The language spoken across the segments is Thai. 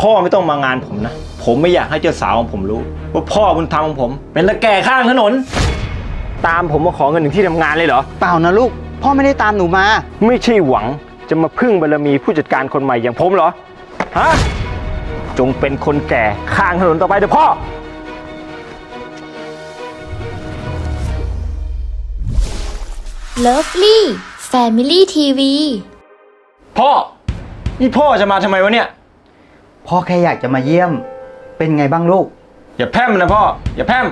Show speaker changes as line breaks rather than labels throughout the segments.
พ่อไม่ต้องมางานผมนะ ผมไม่อยากให้เจ้าสาวของผมรู้ ว่าพ่อบุญธรรมของผม เป็นตะแก่ข้างถนน ตามผมมาขอเงินถึงที่ทำงานเลยเหรอ
เปล่านะลูก พ่อไม่ได้ตามหนูมา
ไม่ใช่หวังจะมาพึ่งบารมีผู้จัดการคนใหม่อย่างผมเหรอ ฮะ จงเป็นคนแก่ข้างถนนต่อไปเถอะพ่อ
Lovely Family TV
พ่อ นี่พ่อจะมาทำไมวะเนี่ย
พ่อแค่อยากจะมาเยี่ยม เป็นไงบ้างลูก
อย่าแพร่มนะพ่อ อย่าแพร่ม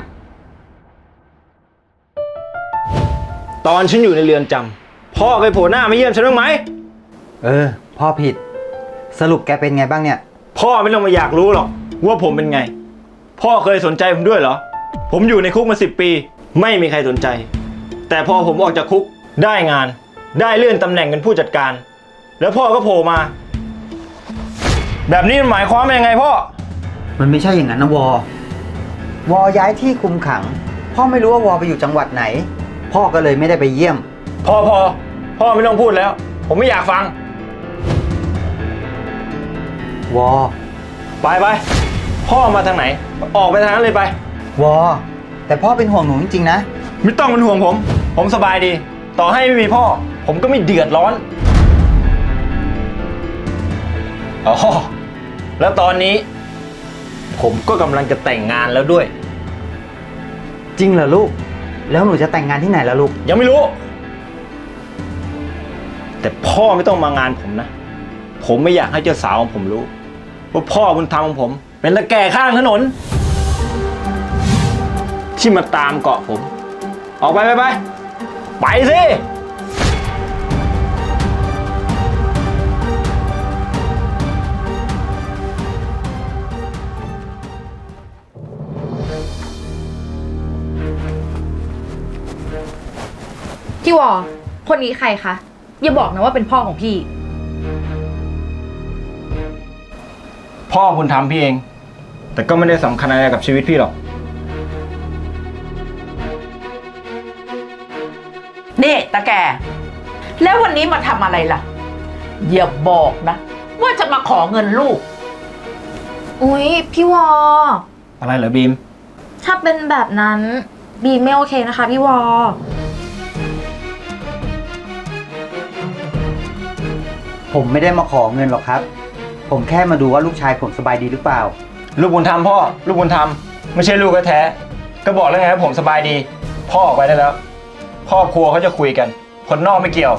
ตอนฉันอยู่ในเรือนจำพ่อเคยโผล่หน้ามาเยี่ยมฉันบ้างไหม
เออ พ่อผิด สรุปแกเป็นไงบ้างเนี่ย
พ่อไม่ต้องมาอยากรู้หรอกว่าผมเป็นไง พ่อเคยสนใจผมด้วยเหรอ ผมอยู่ในคุกมาสิบปี ไม่มีใครสนใจ แต่พอผมออกจากคุกได้งาน ได้เลื่อนตำแหน่งเป็นผู้จัดการ แล้วพ่อก็โผล่มา แบบนี้มันหมายความว่ายังไงพ่อ
มันไม่ใช่อย่างนั้นนะวอ วอย้ายที่คุมขัง พ่อไม่รู้ว่าวอไปอยู่จังหวัดไหน พ่อก็เลยไม่ได้ไปเยี่ยม
พอพอพ่อไม่ต้องพูดแล้ว ผมไม่อยากฟัง
วอ
ไปไปพ่อมาทางไหน ออกไปทางนั้นเลยไป
วอ แต่พ่อเป็นห่วงหนูจริงๆนะ
ไม่ต้องเป็นห่วงผม ผมสบายดี ต่อให้ไม่มีพ่อ ผมก็ไม่เดือดร้อนอ๋อ แล้วตอนนี้ ผมก็กำลังจะแต่งงานแล้วด้วย
จริงเหรอลูก แล้วหนูจะแต่งงานที่ไหนล่ะลูก
ยังไม่รู้ แต่พ่อไม่ต้องมางานผมนะ ผมไม่อยากให้เจ้าสาวของผมรู้ว่าพ่อบุญธรรมของผม เป็นตะแก่ข้างถนน ที่มาตามเกาะผม ออกไปไปไปไปสิ
พี่วอคนนี้ใครคะ อย่าบอกนะว่าเป็นพ่อของพี่
พ่อคุณทำพี่เอง แต่ก็ไม่ได้สำคัญอะไรกับชีวิตพี่หรอก
นี่ตาแก แล้ววันนี้มาทำอะไรล่ะ อย่าบอกนะ ว่าจะมาขอเงินลูก
อุ๊ย พี่วอ
อะไรเหรอบีม
ถ้าเป็นแบบนั้น บีมไม่โอเคนะคะ พี่วอ
ผมไม่ได้มาขอเงินหรอกครับ ผมแค่มาดูว่าลูกชายผมสบายดีหรือเปล่า
ลูกบุญธรรมพ่อ ลูกบุญธรรมไม่ใช่ลูกแท้ๆก็บอกแล้วไงว่าผมสบายดี พ่อออกไปได้แล้วครอบครัวเขาจะคุยกัน คนนอกไม่เกี่ยว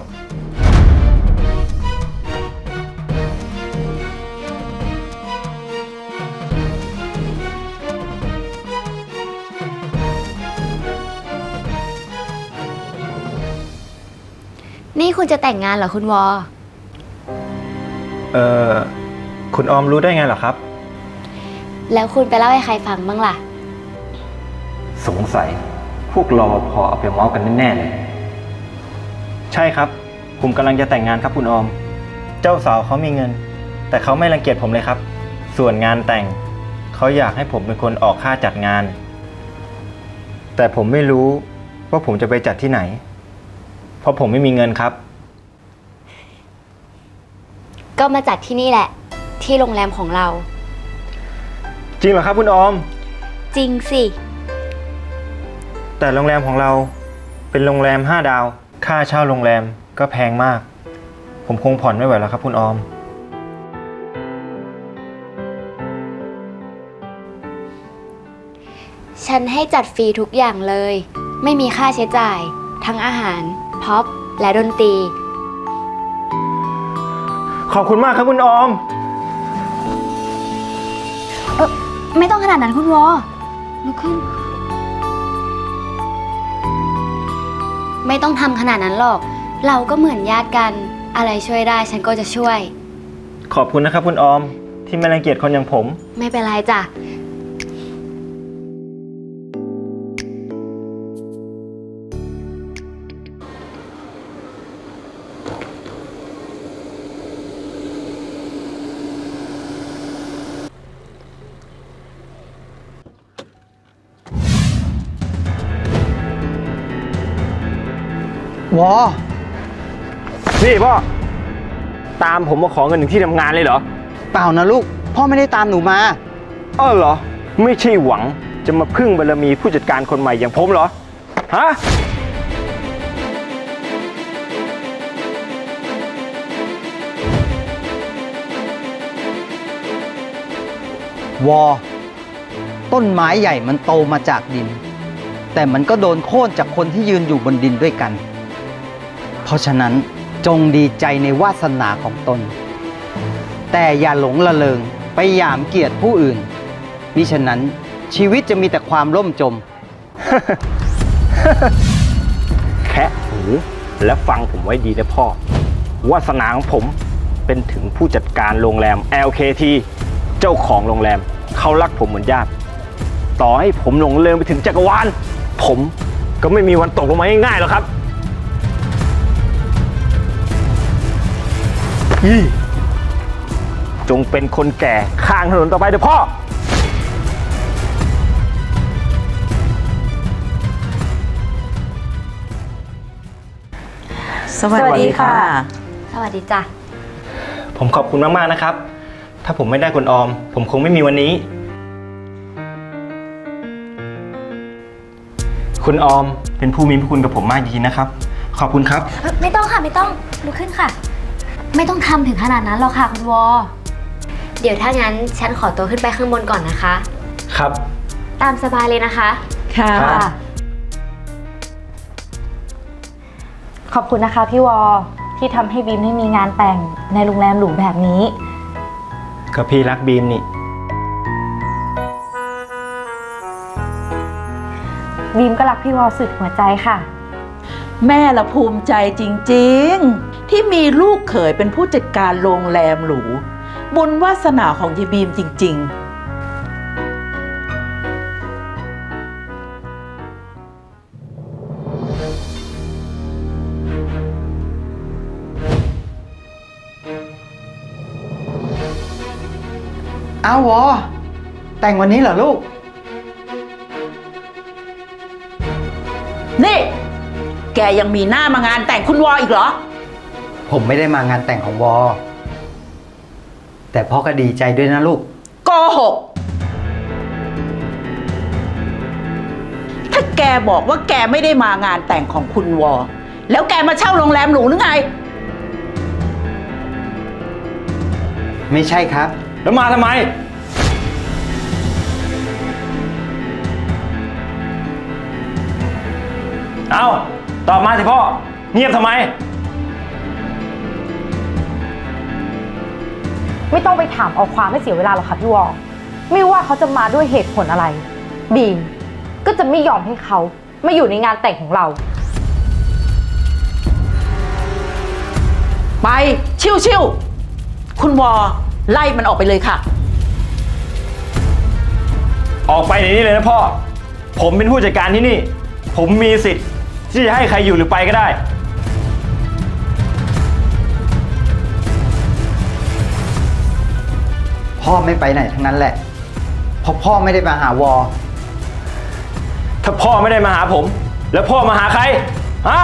นี่คุณจะแต่งงานเหรอคุณวอ
เอ่อ คุณออมรู้ได้ไงเหรอครับ
แล้วคุณไปเล่าให้ใครฟังบ้างล่ะ
สงสัย พวกรอพอเอาไปเมาส์กันแน่ๆเลย ใช่ครับ ผมกำลังจะแต่งงานครับคุณออม เจ้าสาวเขามีเงิน แต่เขาไม่รังเกียจผมเลยครับ ส่วนงานแต่ง เขาอยากให้ผมเป็นคนออกค่าจัดงาน แต่ผมไม่รู้ว่าผมจะไปจัดที่ไหน เพราะผมไม่มีเงินครับ
ก็มาจัดที่นี่แหละ ที่โรงแรมของเรา
จริงเหรอครับคุณออม
จริงสิ
แต่โรงแรมของเราเป็นโรงแรม 5 ดาว ค่าเช่าโรงแรมก็แพงมาก ผมคงผ่อนไม่ไหวแล้วครับคุณออม
ฉันให้จัดฟรีทุกอย่างเลย ไม่มีค่าใช้จ่าย ทั้งอาหารพ็อปและดนตรี
ขอบคุณมากครับคุณออม
เออไม่ต้องขนาดนั้นคุณวอลุกขึ้น ไม่ต้องทำขนาดนั้นหรอก เราก็เหมือนญาติกัน อะไรช่วยได้ฉันก็จะช่วย
ขอบคุณนะครับคุณออม ที่ไม่รังเกียจคนอย่างผม
ไม่เป็นไรจ้ะ
วอ
นี่พ่อ ตามผมมาขอเงินถึงที่ทำงานเลยเหรอ
เปล่านะลูก พ่อไม่ได้ตามหนูมา
เออเหรอ ไม่ใช่หวังจะมาพึ่งบารมีผู้จัดการคนใหม่อย่างผมเหรอ ฮะ
วอ ต้นไม้ใหญ่มันโตมาจากดิน แต่มันก็โดนโค่นจากคนที่ยืนอยู่บนดินด้วยกัน เพราะฉะนั้นจงดีใจในวาสนาของตน แต่อย่าหลงละเลงไปหยามเกียรติผู้อื่น มิฉะนั้นชีวิตจะมีแต่ความล่มจม
แคะหูและฟังผมไว้ดีนะพ่อ วาสนาของผมเป็นถึงผู้จัดการโรงแรม LKT เจ้าของโรงแรม เขารักผมเหมือนญาติ ต่อให้ผมหลงเลืมไปถึงจักรวาลผมก็ไม่มีวันตกลงมาง่ายๆหรอกครับ ยี่จงเป็นคนแก่ข้างถนนต่อไปเถอะพ่อ
สวัสดีค่ะ
สวัสดีจ้ะ
ผมขอบคุณมาก ๆ นะครับ ถ้าผมไม่ได้คุณออม ผมคงไม่มีวันนี้ คุณออมเป็นผู้มีพระคุณกับผมมากจริงๆนะครับ ขอบคุณครับ
ไม่ต้องค่ะ ไม่ต้องลุกขึ้นค่ะ ไม่ต้องทำถึงขนาดนั้นหรอกค่ะคุณวอ เดี๋ยวถ้างั้นฉันขอตัวขึ้นไปข้างบนก่อนนะคะ
ครับ
ตามสบายเลยนะคะ
ค่ะ
ครับ
ขอบคุณนะคะพี่วอที่ทำให้บีมได้มีงานแต่งในโรงแรมหรูแบบนี้
ก็พี่รักบีมนี่
บีมก็รักพี่วอสุดหัวใจค่ะ
แม่ละภูมิใจจริง ๆ ที่มีลูกเขยเป็นผู้จัดการโรงแรมหรู บุญวาสนาของยายบีมจริงๆ
อ้าววอแต่งวันนี้เหรอลูก
นี่ แกยังมีหน้ามางานแต่งคุณวออีกเหรอ
ผมไม่ได้มางานแต่งของวอ แต่พ่อก็ดีใจด้วยนะลูก
โกหก ถ้าแกบอกว่าแกไม่ได้มางานแต่งของคุณวอ แล้วแกมาเช่าโรงแรมหรูหรือไง
ไม่ใช่ครับ
แล้วมาทำไม เอาตอบมาสิพ่อ เงียบทำไม
ไม่ต้องไปถามเอาความไม่เสียเวลาหรอกค่ะพี่วอไม่ว่าเขาจะมาด้วยเหตุผลอะไร บีมก็จะไม่ยอมให้เขามาอยู่ในงานแต่งของเรา
ไป ชิวๆคุณวอไล่มันออกไปเลยค่ะ
ออกไปในนี้เลยนะพ่อ ผมเป็นผู้จัดการที่นี่ ผมมีสิทธิ์ที่จะให้ใครอยู่หรือไปก็ได้
พ่อไม่ไปไหนทั้งนั้นแหละ เพราะพ่อไม่ได้มาหาวอ
ถ้าพ่อไม่ได้มาหาผม แล้วพ่อมาหาใคร ฮะ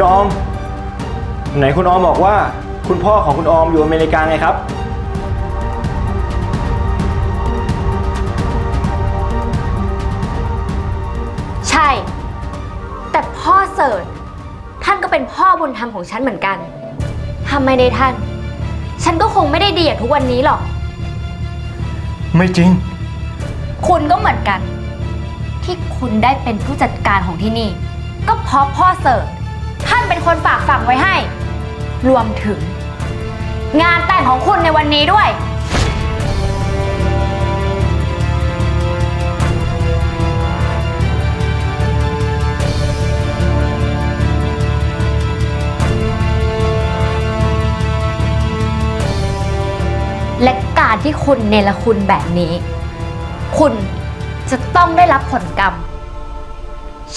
คุณออม ไหนคุณออมบอกว่า คุณพ่อของคุณออมอยู่อเมริกาไงครับ
ใช่ แต่พ่อเสิร์ชท่านก็เป็นพ่อบุญธรรมของฉันเหมือนกันถ้าไม่ได้ท่าน ฉันก็คงไม่ได้ดีอย่างทุกวันนี้หรอก
ไม่จริง
คุณก็เหมือนกัน ที่คุณได้เป็นผู้จัดการของที่นี่ ก็เพราะพ่อเสิร์ชท่าน เป็นคนฝากฝังไว้ให้ รวมถึง งานแต่งของคุณในวันนี้ด้วย และการที่คุณเนรคุณแบบนี้ คุณจะต้องได้รับผลกรรม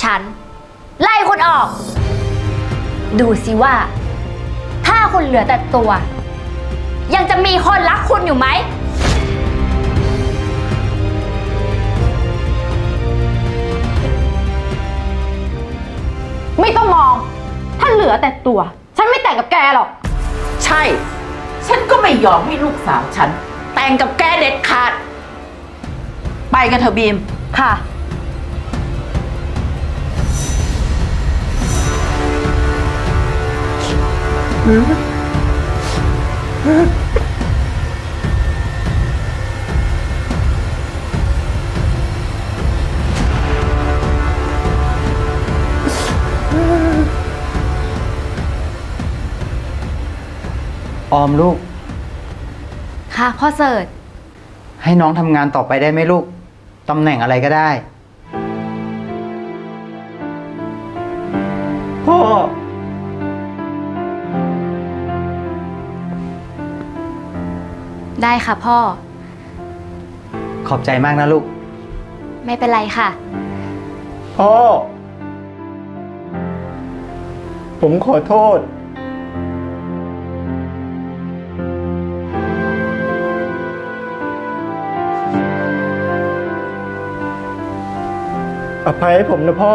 ฉัน ไล่คุณออก ดูสิว่า ถ้าคุณเหลือแต่ตัว ยังจะมีคนรักคุณอยู่ไหม
ไม่ต้องมอง ถ้าเหลือแต่ตัว ฉันไม่แต่งกับแกหรอก
ใช่ ฉันก็ไม่ยอมให้ลูกสาวฉัน แต่งกับแกเด็ดขาด ไปกันเถอะบีม
ค่ะ
ออมลูก
ค่ะพ่อเสิร์ช
ให้น้องทำงานต่อไปได้ไหมลูก ตำแหน่งอะไรก็ได้
พ่อ
ได้ค่ะพ่อ
ขอบใจมากนะลูก
ไม่เป็นไรค่ะ
พ่อ ผมขอโทษ อภัยให้ผมนะพ่อ